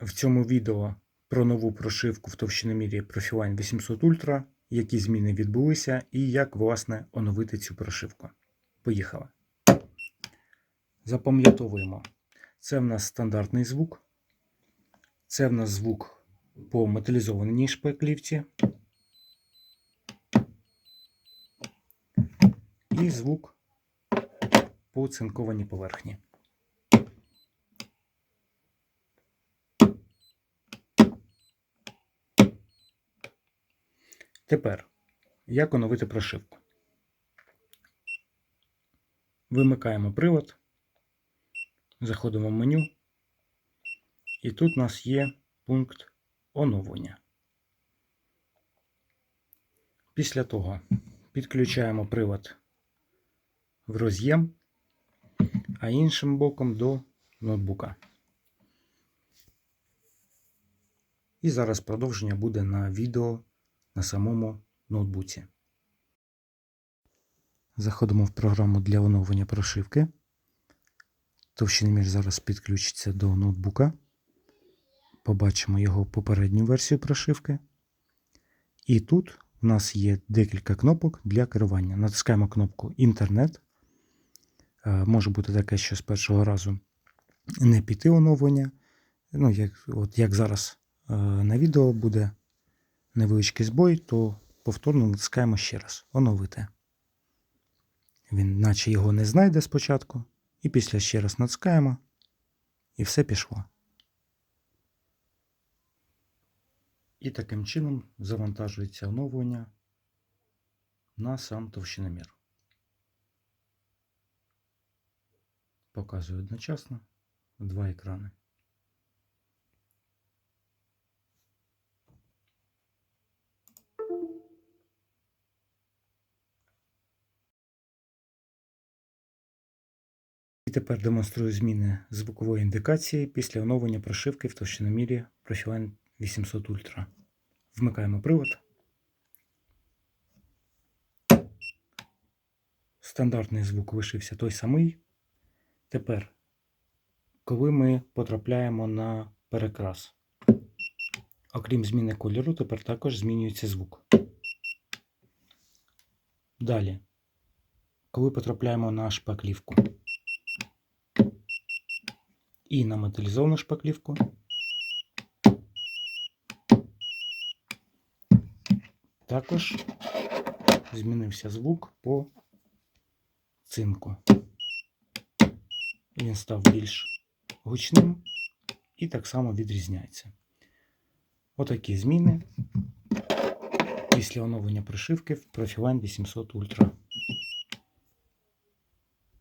В цьому відео про нову прошивку в товщиномірі Profiline 800 Ultra, які зміни відбулися і як, власне, оновити цю прошивку. Поїхали. Запам'ятовуємо. Це в нас стандартний звук. Це в нас звук по металізованій шпаклівці. І звук по цинкованій поверхні. Тепер, як оновити прошивку? Вимикаємо привод, заходимо в меню, і тут у нас є пункт оновлення. Після того підключаємо привод в роз'єм, а іншим боком до ноутбука. І зараз продовження буде на відео на самому ноутбуці. Заходимо в програму для оновлення прошивки. Товщиномір зараз підключиться до ноутбука. Побачимо його попередню версію прошивки. І тут у нас є декілька кнопок для керування. Натискаємо кнопку Інтернет. Е, Може бути таке, що з першого разу не піти оновлення. Ну, як, от як зараз е, на відео буде невеличкий збой, то повторно натискаємо ще раз оновити. Він наче його не знайде спочатку. І після ще раз натискаємо, і все пішло. І таким чином завантажується оновлення на сам товщиномір. Показую одночасно два екрани. І тепер демонструю зміни звукової індикації після оновлення прошивки в товщиномірі Profiline 800 Ultra. Вмикаємо привод. Стандартний звук лишився той самий. Тепер, коли ми потрапляємо на перекрас, окрім зміни кольору, тепер також змінюється звук. Далі, коли потрапляємо на шпаклівку і на металізовану шпаклівку. Також змінився звук по цинку. Він став більш гучним і так само відрізняється. Отакі зміни після оновлення прошивки в Profiline 800 Ultra.